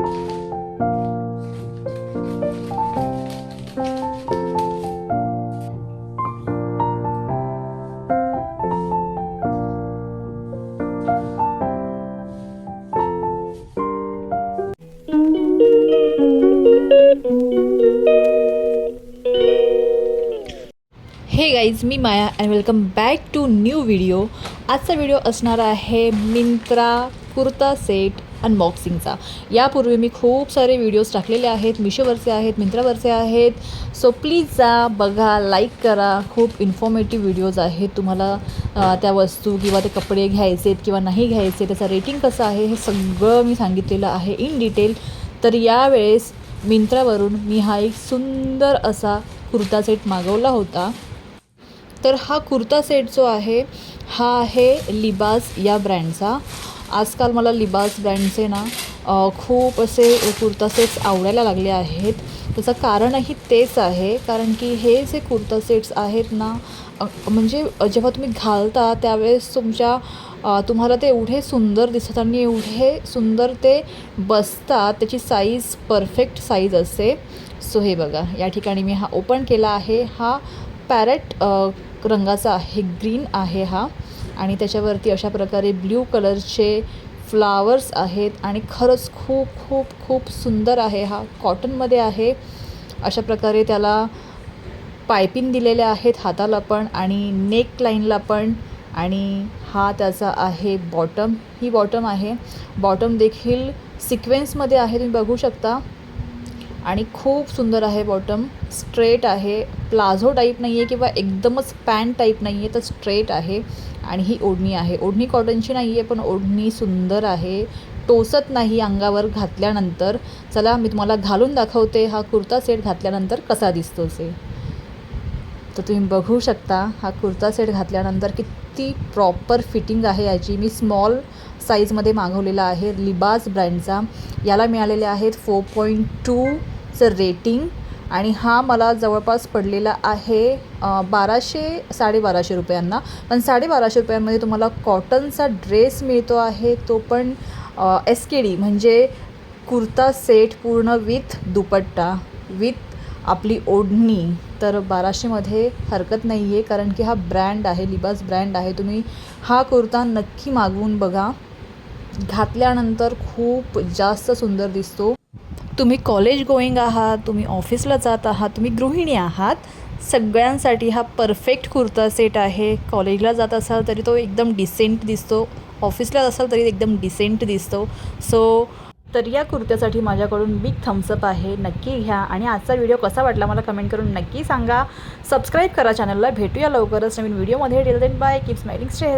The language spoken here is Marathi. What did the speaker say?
हे guys me Maya and welcome back to new video आजचा व्हिडिओ असणार आहे मिंत्रा कुर्ता सेट अनबॉक्सिंगचा. यापूर्वी मी खूप सारे व्हिडिओज टाकलेले आहेत मिशोवरचे आहेत मिंत्रावरचे आहेत. सो प्लीज जा बघा लाईक करा. खूप इन्फॉर्मेटिव्ह व्हिडिओज आहेत. तुम्हाला त्या वस्तू किंवा ते कपडे घ्यायचेत किंवा नाही घ्यायचे त्याचं रेटिंग कसं आहे हे सगळं मी सांगितलेलं आहे इन डिटेल तर यावेळेस मिंत्रावरून मी हा एक सुंदर असा कुर्ता सेट मागवला होता. तर हा कुर्ता सेट जो आहे हा आहे लिबास या ब्रँडचा आजकाल मला लिबास ब्रँडचे ना खूप असे कुर्ता सेट्स आवडायला लागले आहेत. त्याचं कारणही तेच आहे कारण की हे जे कुर्ता सेट्स आहेत ना म्हणजे जेव्हा तुम्ही घालता त्यावेळेस तुमच्या तुम्हाला ते एवढे सुंदर दिसतात आणि एवढे सुंदर ते बसतात. त्याची साईज परफेक्ट साईज असते सो हे बघा या ठिकाणी मी हा ओपन केला आहे. हा पॅरेट रंगाचा आहे ग्रीन आहे हा. आणि त्याच्यावरती अशा प्रकारे ब्ल्यू कलरचे फ्लावर्स आहेत आणि खरंच खूप खूप खूप सुंदर आहे हा. कॉटनमध्ये आहे. अशा प्रकारे त्याला पायपिंग दिलेल्या आहेत हाताला पण आणि नेक लाईनला पण आणि हा त्याचा आहे बॉटम. ही बॉटम आहे. बॉटम देखील सिक्वेन्समध्ये आहे तुम्ही बघू शकता. आणि खूप सुंदर आहे बॉटम स्ट्रेट आहे. प्लाझो टाईप नाही आहे किंवा एकदमच पॅन्ट टाईप नाही आहे तर स्ट्रेट आहे. आणि ही ओढणी आहे. ओढणी कॉटनची नाही आहे पण ओढणी सुंदर आहे. टोचत नाही अंगावर घातल्यानंतर. चला मी तुम्हाला घालून दाखवते हा कुर्ता सेट घातल्यानंतर कसा दिसतो से तर तुम्ही बघू शकता हा कुर्ता सेट घातल्यानंतर किती प्रॉपर फिटिंग आहे याची. मी स्मॉल साईजमध्ये मागवलेला आहे लिबास ब्रँडचा. याला मिळालेले आहेत फोर पॉईंट टूचं रेटिंग आणि हा मला जवळपास पडलेला आहे बाराशे साडेबाराशे रुपयांना. पण साडेबाराशे रुपयांमध्ये तुम्हाला कॉटनचा ड्रेस मिळतो आहे तो पण एस के डी म्हणजे कुर्ता सेट पूर्ण विथ दुपट्टा विथ आपली ओढणी तर बाराशेमध्ये हरकत नाही आहे कारण की हा ब्रँड आहे लिबास ब्रँड आहे. तुम्ही हा कुर्ता नक्की मागवून बघा. घातल्यानंतर खूप जास्त सुंदर दिसतो. तुम्ही कॉलेज गोईंग आहात तुम्ही ऑफिसला जात आहात तुम्ही गृहिणी आहात. सगळ्यांसाठी हा परफेक्ट कुर्ता सेट आहे. कॉलेजला जात असाल तरी तो एकदम डिसेंट दिसतो. ऑफिसला असाल तरी एकदम डिसेंट दिसतो. सो तर या कुर्त्यासाठी माझ्याकडून बिग थम्सअप आहे. नक्की घ्या. आणि आजचा व्हिडिओ कसा वाटला मला कमेंट करून नक्की सांगा. सबस्क्राईब करा चॅनलला भेटूया लवकरच नवीन व्हिडिओमध्ये till then bye keep smiling stay